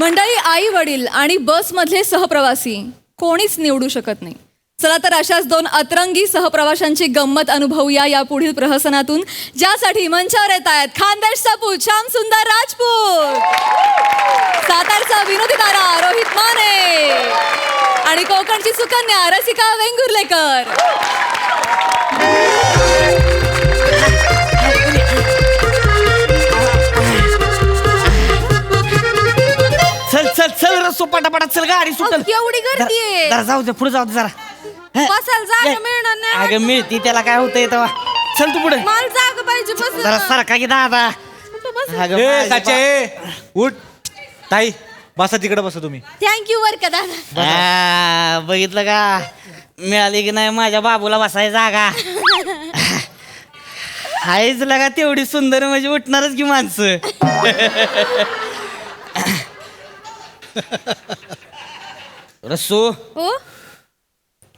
मंडळी आई वडील आणि बसमधले सहप्रवासी कोणीच निवडू शकत नाही. चला तर अशाच दोन अतरंगी सहप्रवाशांची गंमत अनुभवूया या पुढील प्रहसनातून ज्यासाठी मंचावर येत आहेत खानदेश सपूत श्याम सुंदर राजपूत. सातारचा विनोदी तारा रोहित माने. आणि कोकणची सुकन्या रसिका वेंगुर्लेकर. चल रसो पटापटा चल गाडी सुटल केवढी गर्दी आहे. जरा जाऊ दे पुढे जाऊ दे जरा. बसायला जागा. मिळणार नाही अगं मिळती त्याला काय होतंय तेव्हा. चल तू पुढे. मला जागा पाहिजे जरा बस सारखा की दादा. अगं ए माझी काचे ए, उठ. ताई बसा तिकडे बसा तुम्ही. थँक्यू वर का दादा? बघितलं का? मिळाली की नाही माझ्या बाबूला बसाय जागा. हायच लगा तेवढी सुंदर म्हणजे उठणारच की माणसं. रसो हो?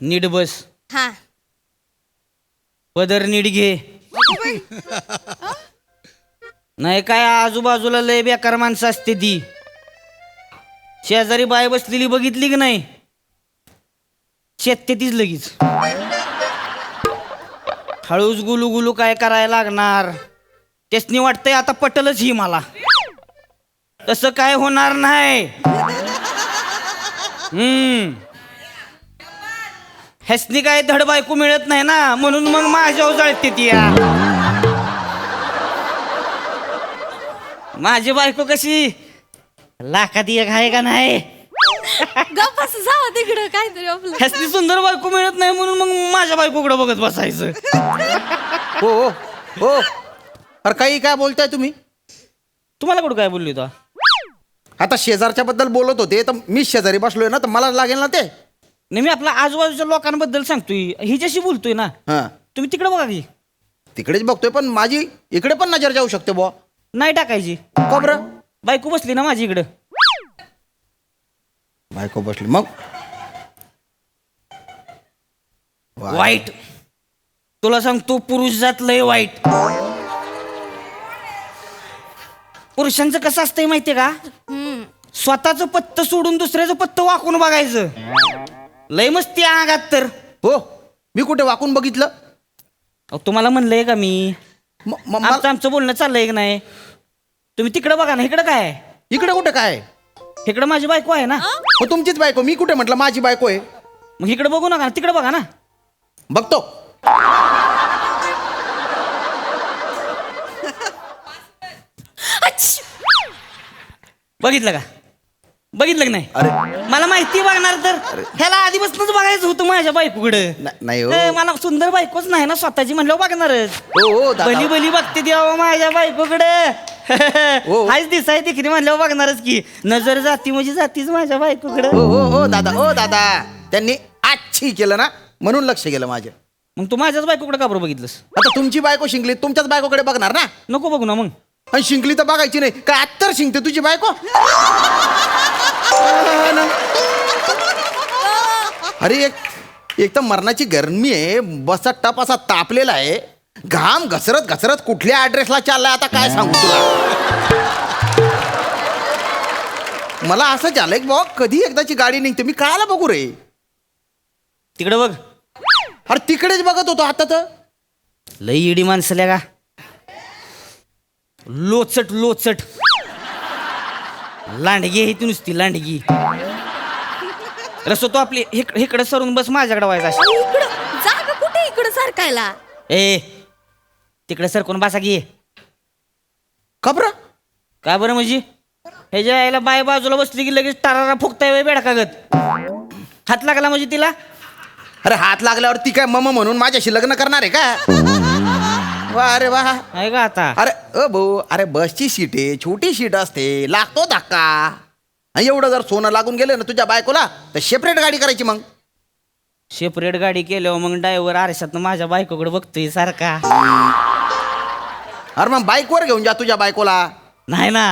नीट बस. हा. पदर नीट घे. नाही काय आजूबाजूला लय बेकार माणसं असते ती. शेजारी बाय बसलेली बघितली की नाही? शेतते तीच लगेच. हळूच गुलू गुलू काय करायला लागणार? त्यासनी वाटतंय आता पटलच ही मला. तसं काय होणार नाही. हम्म. ह्यासनी काय धड बायको मिळत नाही ना म्हणून मग माझ्यावर जळते ती या. माझी बायको कशी? लाखात एक आहे का नाही? जावा तिकडं काहीतरी आपलं. ह्यासनी सुंदर बायको मिळत नाही म्हणून मग माझ्या बायकोकडे बघत बसायचं. हो हो हो. अरे काही काय बोलताय तुम्ही? तुम्हाला कुठं काय बोलली तो आता शेजारच्या बद्दल बोलत होते तर मी शेजारी बसलोय ना तर मला लागेल ना ते? नाही मी आपल्या आजूबाजूच्या लोकांबद्दल सांगतोय. हिच्याशी बोलतोय ना. हा. तुम्ही तिकडे बघा की. तिकडेच बघतोय पण माझी इकडे पण नजर जाऊ शकते बुवा. नाही टाकायची. का बरं? बायको बसली ना माझी इकडं. बायको बसली. मग? वा. वाईट. तुला सांगतो पुरुष जात लय वाईट. पुरुषांचं कसं असतंय माहितीये का? स्वतःचं पत्त सोडून दुसऱ्याचं पत्त वाकून बघायचं. लय मस्ती आगात तर. हो मी कुठे वाकून बघितलं? अहो, तुम्हाला म्हणलंय का मी? म- म- मला- आमचं आमचं बोलणं चाललंय की नाही? तुम्ही तिकडे बघा ना इकडं काय? आहे? इकडे कुठे काय? इकडं माझी बायको आहे ना? हो तुमचीच बायको. मी कुठे म्हटलं माझी बायको आहे? मग इकडे बघू नका ना तिकडे बघा ना. बघतो. बघितलं का? बघितलं की नाही? अरे. मला माहिती बघणार तर. ह्याला आधीपासूनच बघायचं होतं माझ्या बायकोकडे. न- नाही हो. मला सुंदर बायकोच नाही ना स्वतःची म्हणलं बघणारच. हो हो दादा. बली बली बघते देवा माझ्या बायकोकडे. हो. हाच दिसाय तिकडे म्हणल्यावर बघणारच की नजर जाती म्हणजे जातीच माझ्या बायकोकडे. हो हो हो दादा हो दादा. त्यांनी आच्छी केलं ना म्हणून लक्ष गेलं माझं मग तू माझ्याच बायकोकडे का बरं बघितलंस? आता तुमची बायको शिंकली तुमच्याच बायकोकडे बघणार ना? नको बघू ना मग. आणि शिंकली तर बघायची नाही. काय आत्तर शिंकते तुझी बायको? अरे एक एक तर मरणाची गरमी आहे. बसचा टप असा तापलेला आहे. घाम घसरत घसरत कुठल्या ऍड्रेसला चाललाय आता काय सांगू तुला? मला असं झालंय की बाबा कधी एकदाची गाडी निघते? मी कायला बघू रे. तिकडे बघ. अरे तिकडेच बघत होतो आता तर. लई इडी माणसं का? लोचट लोचट. लांडगी आहे ती नुसती लांडगी. रसो तो आपली इकडे सरून बस माझ्याकडे व्हायचा अशी. इकडं जागा कुठे इकडं सारखायला? ए तिकडे सरकून बसा की. खबर का बरं म्हणजे? हे जे यायला बाय बाजूला बसली की लगेच टारारा फुकताय वय बेडकागत. हात लागला म्हणजे तिला? अरे हात लागल्यावर ती काय मम म्हणून माझ्याशी लग्न करणार आहे का? वा अरे वा आहे का आता? अरे अ भाऊ अरे बसची सीट आहे छोटी सीट असते लागतो धक्का. आणि एवढं जर सोनं लागून गेलं ना तुझ्या बायकोला तर सेपरेट गाडी करायची मग. सेपरेट गाडी केल्यावर मग ड्रायव्हर आरशात माझ्या बायकोकडे बघतोय सारखा. अरे मग बाईकवर घेऊन जा तुझ्या बायकोला. नाही ना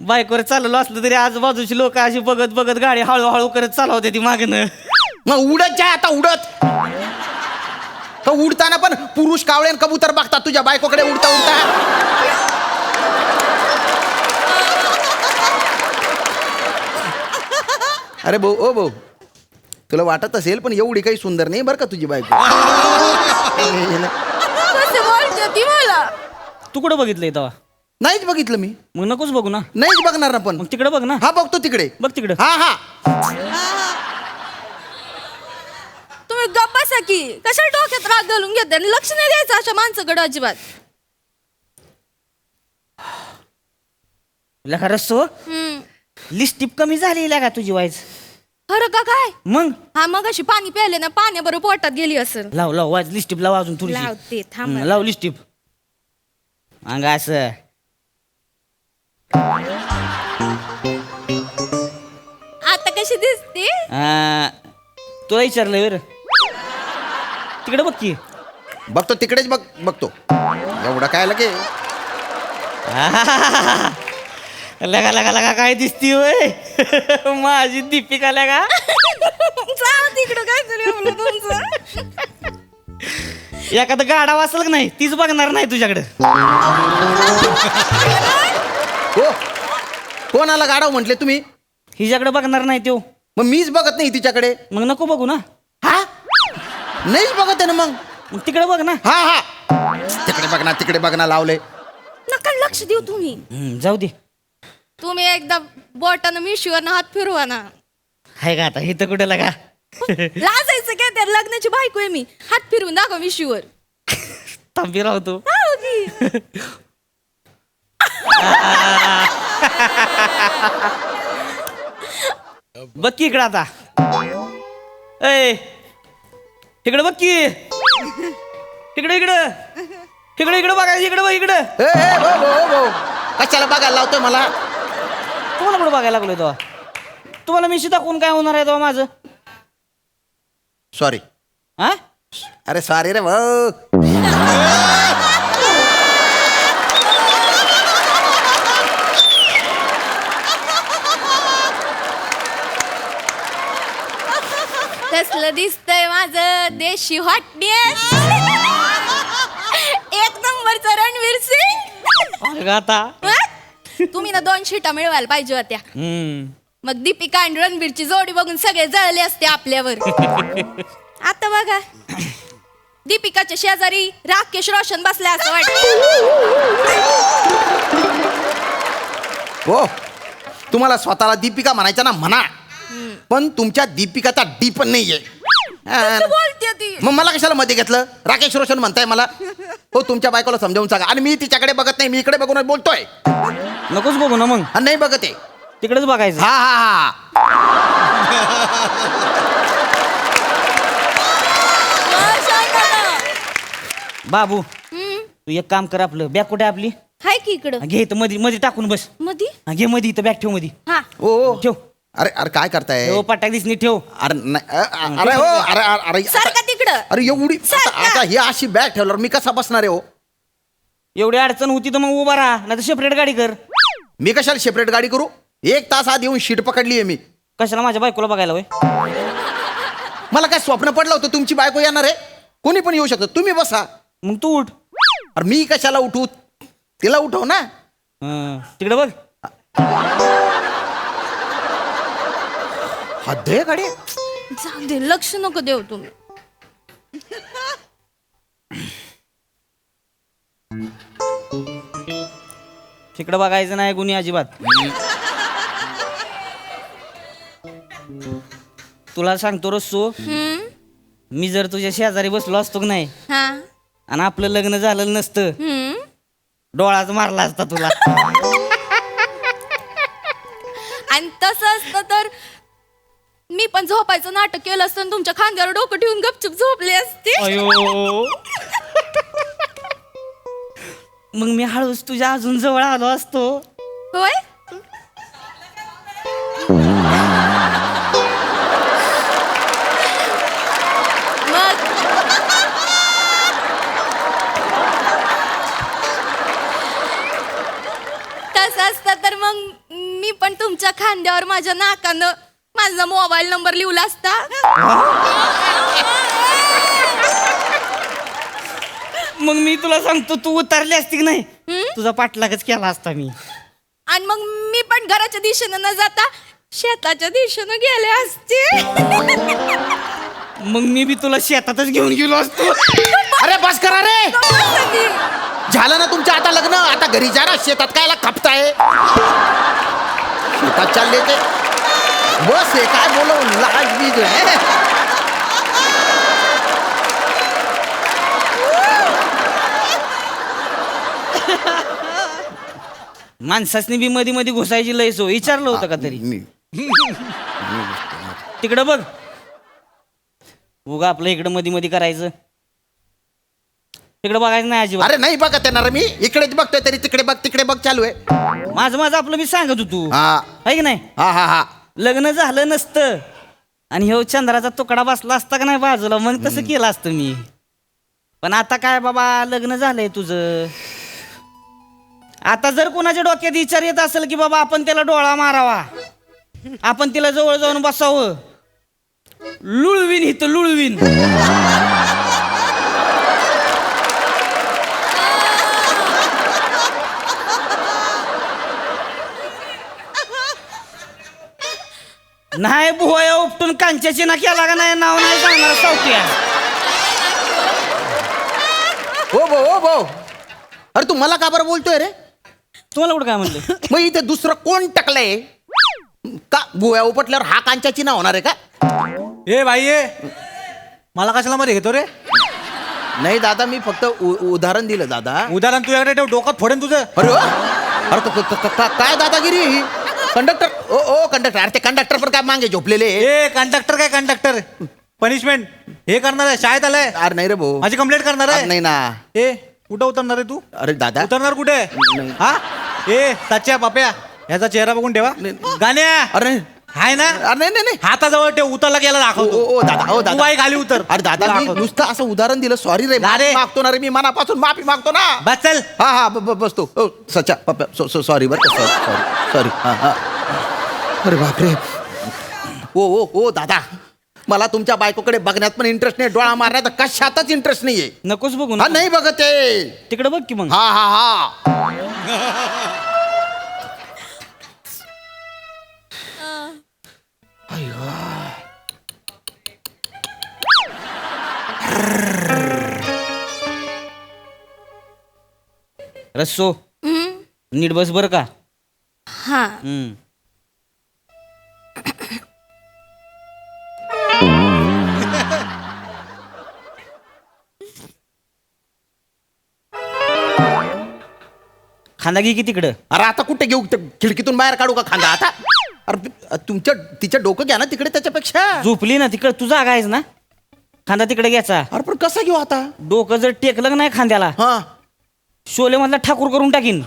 बाईकवर चाललो असलं तरी आजूबाजूची लोक अशी बघत बघत गाडी हळूहळू करत चालवते ती मागणं मग उडत जाय आता उडत. तर उडताना पण पुरुष कावळे आणि कबूतर बघतात तुझ्या बायकोकडे उडता उडता. अरे भाऊ ओ भाऊ तुला वाटत असेल पण एवढी काही सुंदर नाही बरं का तुझी बायको. कसं बोलते ती मला? तू कुठं बघितलंय तेव्हा? नाहीच बघितलं मी. मग नकोच बघू ना. नाहीच बघणार ना पण. मग तिकडे बघ ना. हा बघतो तिकडे. बघ तिकडं. हा हा. तुम्ही गप्प बसा की. कशाला डोक्यात राग घालून घेते आणि लक्ष नाही द्यायचं अशा माणसाकडे अजिबात. लगा रस्सो हम्म. लिस्टिप कमी झाली लागा तुझी वाईज? खरं का काय? मग? हा मग अशी पाणी प्यायले ना पाण्याबरोबर पोटात गेली असेल. लाव लाव वाज लिस्टिप लाव अजून थोडीशी. लावते थांब हम्म, लाव लिस्टिप अंग असं. आता कशी दिसते? आ, तुला विचारलं वर तिकडे बघ की. बघतो तिकडेच बघ बघतो. एवढं काय लगे? लगा लगा लगा काय दिसती होय? माझी दीपिका लगा. जाऊ तिकडं काय तरी तुमचं? एखादं गाडा वाचल का नाही तीच बघणार नाही तुझ्याकडे. हो. कोणाला गाडव म्हटले तुम्ही? हिच्याकडे बघणार नाही तो मग मीच बघत नाही तिच्याकडे. मग नको बघू ना. हा? नाहीच बघत आहे ना मग. मग तिकडे बघ ना. हा हा. तिकडे बघ ना तिकडे बघ ना लावले. नका लक्ष देऊ तुम्ही. हम्म, जाऊ दे. तुम्ही एकदा बोटानं मिशीवर हात फिरवा ना. हाय का आता? इथं कुठे लगा? लाजायचं काय त्या लग्नाची बायको आहे मी. हात फिरवून दाखव मिशीवर. थांबी राहतो की. बघ की इकडं आता. ए इकडे बघ की. इकडे इकडं. इकडे इकडे बघायचं इकडे बघ इकडं. ए, ए, भो, भो, भो. कशाला बघायला लावतोय मला? तुम्हाला कुठं बघायला लागलोय तेव्हा? तुम्हाला मी दाखवून काय होणार आहे तेव्हा माझं? सॉरी हा? अरे सॉरी रे भाऊ. दिसतंय. माझं देशी हॉटनेस एक नंबरचा रणवीर सिंग. आता. हं? तुम्ही ना दोन शिटा मिळवायला पाहिजे होत्या. हम्म. मग दीपिका आणि रणवीरची जोडी बघून सगळे जळले असते आपल्यावर. आता बघा. दीपिकाच्या शेजारी राकेश रोशन बसले असं वाटतं हो. तुम्हाला स्वतःला दीपिका म्हणायचं ना म्हणा. पण तुमच्या दीपिकाचा डी पण नाहीये. बोलते ती? मग मला कशाला मध्ये घेतलं? राकेश रोशन म्हणताय मला. हो तुमच्या बायकोला समजावून सांगा. आणि मी तिच्याकडे बघत नाही मी इकडे बघून बोलतोय. नकोच बघू ना मग. हा, नाही बघत आहे. तिकडेच बघायचं. हा हा हा. बाबू तू एक काम कर आपलं. बॅग कुठे आपली? हाय की इकडं? घे इथं. मध्ये मध्ये टाकून बस. मधी? हा, घे मध्ये इथं बॅग ठेवमध्ये हा. ओ ओ. ठेव. अरे अरे काय करताय? पटाक दिसनी ठेव. अरे नाही, अ- अ- अरे हो अरे अरे तिकडं. अरे एवढी. आता आता ही अशी बॅग ठेवल्यावर मी कसा बसणार आहे हो? एवढी अडचण होती तर मग उभा राहा नाही तर सेपरेट गाडी कर. मी कशाला सेपरेट गाडी करू? एक तास आत येऊन शीट पकडली आहे मी. कशाला माझ्या बायकोला बघायला वय मला काय स्वप्न पडलं होतं तुमची बायको येणार आहे? कोणी पण येऊ शकतं. तुम्ही बसा. मग तू उठ. अरे मी कशाला उठू? तिला उठव ना. हं, तिकडे बघ. हद्द आहे गाडी. जाऊ दे लक्ष नको देऊ तुम्ही. तिकडे बघायचं नाही कुणी अजिबात. तुला सांगतो रस्सो हम्म, मी जर तुझ्या शेजारी बसलो असतो की नाही हा. आणि आपलं लग्न झालं नसतं हम्म. डोळाच मारला असता तुला. आणि तसं असतं तर मी पण झोपायचं नाटक केलं असतं आणि तुमच्या खांद्यावर डोकं ठेवून गपचूप झोपले असते. अयो. मग मी हळूच तुझ्या अजून जवळ आलो असतो. होय? मग? तसं असतं तर मग मी पण तुमच्या खांद्यावर माझ्या नाकानं माझा मोबाईल नंबर लिहला असता. मग मी तुला सांगतो तू उतरली असती की नाही? तुझा पाठलागच केला असता मी. आणि मग मी पण घराच्या दिशेनं न जाता शेताच्या दिशेनं गेले असते. मग मी बी तुला शेतातच घेऊन गेलो असतो. अरे बस करा रे. झालं ना तुमचं आता लग्न? आता घरी जा ना शेतात कायला खपताय? शेतात चालले ते. बस हे काय बोलव लाज बीज आहे. माणसासनी बी मध्ये मध्ये घुसायची लय सो विचारलं होतं का तरी? मी- तिकडं बघ. उगा आपलं इकडं मध्ये मध्ये करायचं. तिकडं बघायचं नाही अजिबात. अरे नाही बघत येणार मी. इकडेच बघतोय तरी तिकडे बघ तिकडे बघ चालू आहे. माझं माझं आपलं मी सांगत होतो. हा. आहे की नाही? हा हा हा. लग्न झालं नसतं. आणि ह्यो चंद्राचा तुकडा बसला असता का नाही बाजूला? मग तसं केलं असतं मी. पण आता काय बाबा लग्न झालंय तुझं. आता जर कोणाच्या डोक्यात विचार येत असेल की बाबा आपण त्याला डोळा मारावा. आपण तिला जवळ जाऊन बसावं. लुळवीन इथं लुळवीन. नाही बुवाया उपटून कांच्याची ना केला का नाही? नाव नाही सांगणार सावट्या हो भो हो भो अरे तू मला का बरं बोलतोय रे? तुम्हाला कुठं काय म्हणलं? मग इथे दुसरं कोण टाकलंय? का गोव्या उपटल्यावर हा कांच्याची ना होणार आहे का? ए बाई ये मला कशाला मध्ये घेतो रे? नाही दादा मी फक्त उ- उदाहरण दिलं दादा. उदाहरण तुझ्याकडे ठेव डोकात फोडेन तुझं. अरे वा. अरे क- क- क- क- काय दादागिरी कंडक्टर ओ ओ कंडक्टर अरे ते कंडक्टर पण काय मागे झोपलेले? ए कंडक्टर काय कंडक्टर पनिशमेंट हे करणार आहे शाळेत आलाय? अरे नाही रे भाऊ. माझी कंप्लेंट करणार अरे आहे नाही ना. ए कुठं उतरणार आहे तू? अरे दादा. उतरणार कुठे. हा? ए सच्या पाप्या ह्याचा चेहरा बघून ठेवा. गाण्या! अरे. हाय ना? अरे नाही नाही नाही. हाताजवळ ठेव उतरला गेला ओ दाखवतो. ओ, ओ दादा तू दादा. बाई खाली उतर. अरे दादा मी दाखवतो. नुसतं असं उदाहरण दिलं. सॉरी रे अरे. मागतो ना रे मी मनापासून माफी मागतो ना. बस चल. हा हा ब- ब- बसतो. ओ सच्चा पप्पा सॉ- सॉ- सॉरी बरं का सॉरी सॉरी हा हा. अरे बापरे. ओ ओ ओ दादा. मला तुमच्या बायकोकडे बघण्यात पण इंटरेस्ट नाही डोळा मारण्यात कशातच इंटरेस्ट नाहीये. नकोच बघू हा ना नाही बघत आहे. तिकडे बघ की मग. हा हा हा. रस्सो. नीट बस बर का? हा. हम्म. खांदा घे की तिकडं? अरे आता कुठे घेऊ? ते खिडकीतून बाहेर काढू का खांदा? आता? अरे तुमच्या तिच्या डोकं घ्या ना तिकडे त्याच्यापेक्षा. झोपली ना तिकडं? तू जागा आहेस ना? खांदा तिकडे घ्यायचा. अरे पण कसा घेऊ आता? डोकं जर टेकलं का नाही खांद्याला? हा. शोले मधला ठाकूर करून टाकीन.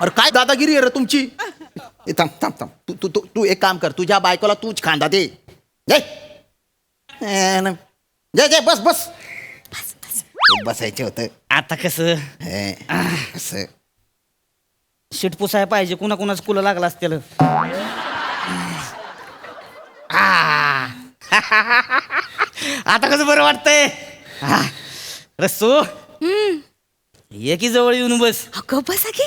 अरे काय दादागिरी आहे रे तुमची? ए, थांब थांब थांब. तू तू तू तू एक काम कर. तुझ्या बायकोला तूच खांदा दे. जय जय जय बस बस. बसायचं होतं. आता कसं? हे, असं शीट पुसाय पाहिजे कुणा कुणाच कुलं लागला असतील. आता कसं बरं वाटतंय? रस्सू ये की जवळ येऊन बस. अगं बसा की.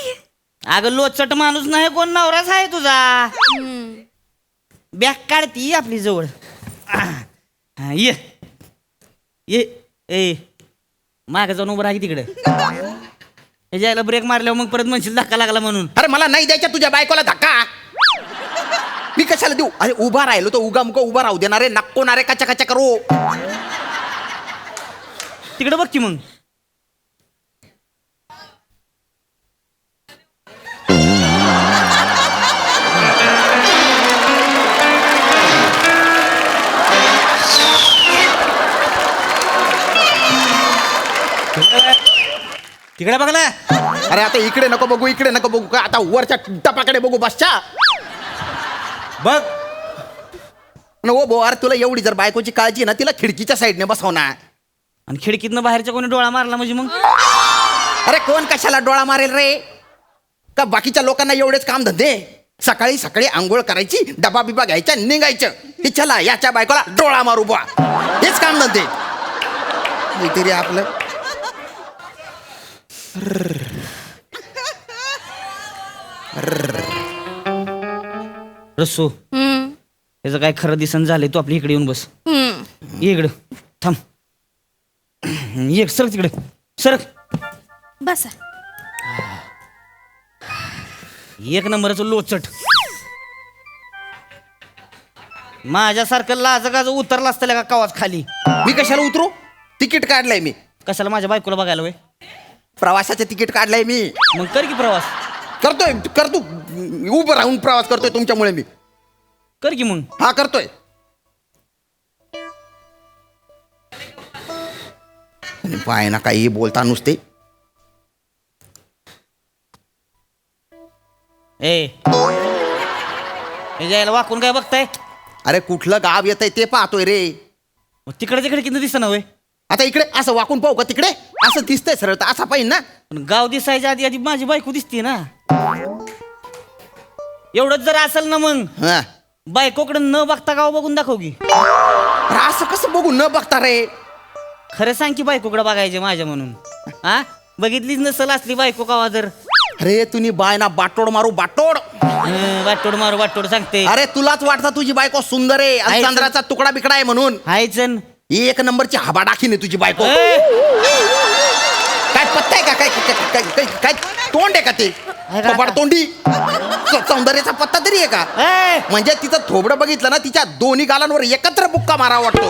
अगं लोचट माणूस नाही कोण नवराच आहे तुझा? बॅग काढती आपली जवळ. आ, हा, ये. ये ए. माग जाऊन उभं राहा तिकडे. हे जायला ब्रेक मारल्यावर मग परत म्हणशील धक्का लागला म्हणून. अरे मला नाही द्यायच्या तुझ्या बायकोला धक्का. मी कशाला देऊ? अरे उभा राहिलो तो उगा मुका उभा राहू देणार रे नको ना रे कचा कचा करू. तिकडे बघ की मग. तिकडे बघ ना. अरे आता इकडे नको बघू इकडे नको बघू. का आता वरच्या टपाकडे बघू बसच्या? बघ. न ओ भो अरे तुला एवढी जर बायकोची काळजी आहे ना तिला खिडकीच्या साईडने बसव ना. आणि खिडकीतनं बाहेरच्या कोणी डोळा मारला म्हणजे मग? अरे कोण कशाला डोळा मारेल रे? का बाकीच्या लोकांना एवढेच काम धंदे सकाळी सकाळी आंघोळ करायची डबा बिबा घ्यायच्या निघायचं. हे चला याच्या बायकोला डोळा मारू बुवा. हेच काम धंदे काहीतरी आपलं रस्सो. हम्म, काय खरं दिसन झालंय तू आपल्या इकडे येऊन बस. हम्म. ये इकडं. थांब. ये सरक तिकडे. सरक. बसा एक नंबरचं लोचट. माझ्यासारखं लाज गाज उतरला असतं का कवाच खाली? मी कशाला उतरू? तिकीट काढलंय मी. कशाला माझ्या बायकोला बघायला वय? प्रवासाचं तिकीट काढलंय मी. मग कर की प्रवास. करतोय करतो उभं राहून प्रवास करतोय तुमच्यामुळे मी. कर की मग. हा करतोय. पाय ना काही बोलता नुसते. ए. हे जायला वाकून काय बघताय? अरे कुठलं गाव येतंय ते पाहतोय रे. मग तिकडे तिकडे किती दिसतं वय आता इकडे असं वाकून पाहू का तिकडे? असं दिसतंय सरळ तर असा पाहिजे ना. पण गाव दिसायच्या आधी आधी माझी बायको दिसते ना. एवढंच जर असेल ना मग हा. बायकोकडे न बघता गाव बघून दाखव की. अरे असं कसं बघू न बघता रे? खरं सांग की बायकोकडे बघायचे माझ्या म्हणून. हा? बघितलीच नसल असली बायको कावा जर. अरे तुम्ही बाय ना बाटोड मारू बाटोड. हं, वाटोड मारू वाटोड सांगते. अरे तुलाच वाटतं तुझी बायको सुंदर आहे आणि आहे. चंद्राचा तुकडा बिकडा आहे म्हणून. हायचन एक नंबरची हबा डाकीने तुझी बायको. काय पत्ता आहे का? काय काय- काय- काय काय तोंड आहे का ते? का? कपाड तोंडी? सौंदर्याचा पत्ता तरी आहे का? ए, म्हणजे तिचं थोबडं बघितलं ना तिच्या दोन्ही गालांवर एकत्र बुक्का मारा वाटतो.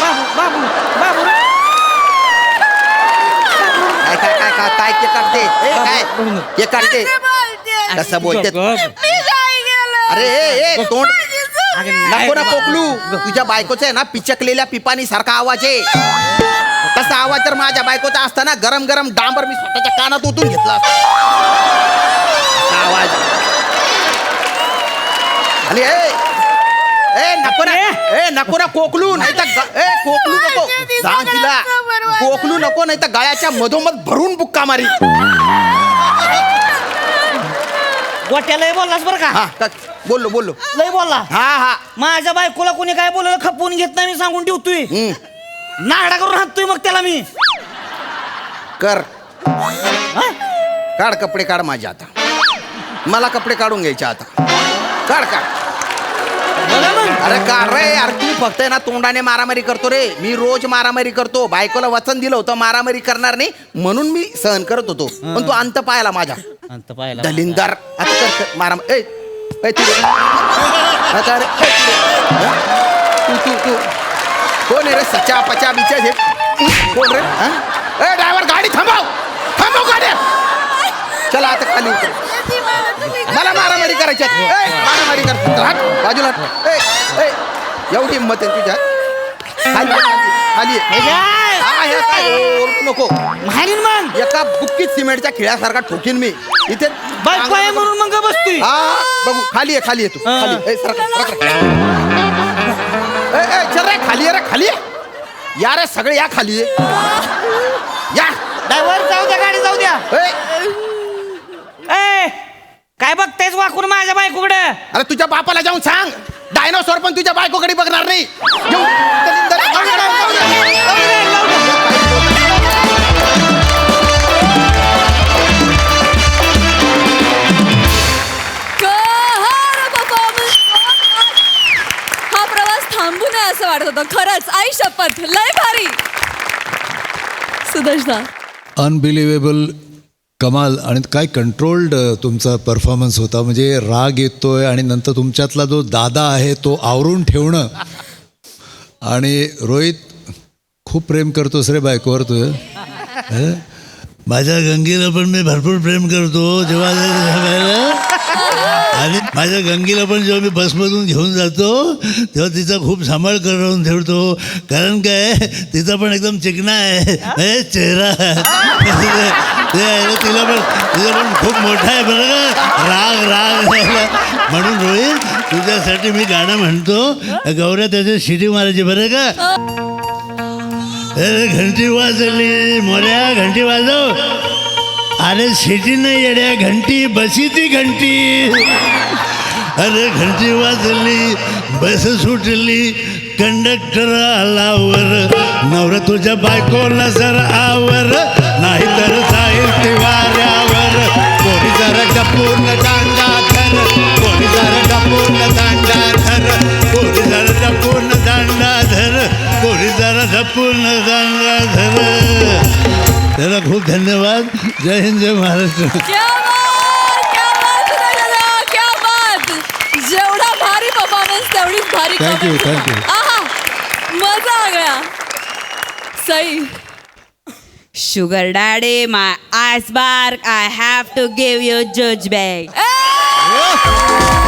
बाबू बाबू बाबू. काय काय काय काय काय ते काढते? ए, काय? ते काढते. बोलते. कसं बोलते? मी काय केलं अरे ए, ए तोंड. नको ना पोकलू. तुझ्या बायकोचा आहे ना पिचकलेल्या पिपानी सारखा आवाज आहे. तसा आवाज जर माझ्या बायकोचा असताना गरम गरम डांबर मी स्वतःच्या कानात ओतून घेतला असता. आवाज. आणि ए ए नको ना. ए. नको ना कोकलू नाही तर ए कोकलू नको. सांग तिला. कोकलू नको नाही तर गळ्याच्या मधोमध भरून बुक्का मारी गोट्या लय बोललास बरं का? हा क- बोललो बोललो. लय बोलला. हा हा. माझ्या बायकोला कोणी काय बोललं खपवून घेत नाही मी सांगून ठेवतोय. हम्म, नागडा करून हाततोय मग त्याला मी. कर. हा? काढ कपडे काढ माझे आता. मला कपडे काढून घ्यायचे आता. काढ काढ. मग. अरे काढ रे अरे तू फक्त आहे ना तोंडाने मारामारी करतो रे. मी रोज मारामारी करतो. बायकोला वचन दिलं होतं मारामारी करणार नाही म्हणून मी सहन करत होतो. पण तू अंत पाहिला माझा. अंत पाहिला. दलिंदर. आता कर, कर. मारा ए आता रे, ए, तू तू तू कोण आहे रे सचा पचा बिचा हे कोण रे हा? ए ड्रायव्हर गाडी थांबव थांबव गाड्या चला आता खाली उतर. मला मारामारी करायची आहे. मारामारी कर बाजूला हट. ए, ए, एवढी हिंमत आहे तुझ्या खाली. खाली हे काय? हा, हे काय? ओरडू नको. मारीन मग. एका बुक्कीत सिमेंटच्या खिळ्यासारखा ठोकीन मी. इथे बायको आहे म्हणून मग गप बसतोय. हा बघू खाली आहे खाली आहे तू. हा. खाली ए, सरका, सरका. ए, ए, चल रे खाली आहे रे खाली आहे. या रे सगळे या खाली आहे. या. ड्रायव्हर जाऊ द्या गाडी जाऊ द्या. ए. काय बघतायस वाकून माझ्या बायकोकडे अरे तुझ्या बापाला जाऊन सांग डायनोसॉर पण तुझ्या बायकोकडे बघणार नाही. दलिंदर. कहर performance. हा प्रवास थांबू नये असं वाटत होतं खरंच आई शपथ लय भारी सुदर्शदा अनबिलिव्हेबल कमाल आणि काय कंट्रोल्ड तुमचा परफॉर्मन्स होता. म्हणजे राग येतोय आणि नंतर तुमच्यातला जो दादा आहे तो आवरून ठेवणं. आणि रोहित खूप प्रेम करतोस रे बायकोवर तू हं? माझ्या गंगेला पण मी भरपूर प्रेम करतो जेव्हा आणि माझ्या गंगेला पण जेव्हा मी बसमधून घेऊन जातो तेव्हा तिचा खूप सांभाळ करून ठेवतो. कारण काय तिचा पण एकदम चिकना आहे. हे चेहरा. ते तिला पण तिला पण खूप मोठा आहे बरं का. राग राग म्हणून रोहित तुझ्यासाठी मी गाणं म्हणतो. गौऱ्या त्याची शिटी मारायची बरं का? अरे घंटी वाजली. मोऱ्या घंटी वाजव. अरे शिटी नाही येड्या. घंटी बसी ती घंटी. अरे घंटी वाजली. बस सुटली. कंडक्टर आलावर. नवर तुझ्या बायकोला सर आवर. नाही तर पूर्ण दांडा धर कोणी झाडाला पूर्ण दांडा धर कोणी झाडाला पूर्ण दांडा धर कोणी झाडाला पूर्ण दांडा धर त्याला खूप धन्यवाद. जय हिंद जय महाराष्ट्र. जेवढा भारी परफॉर्मन्स तेवढीच भारी Thank you, comment. thank you. आहा, मजा Sugar daddy, my iceberg, I have to give you judge bag. A!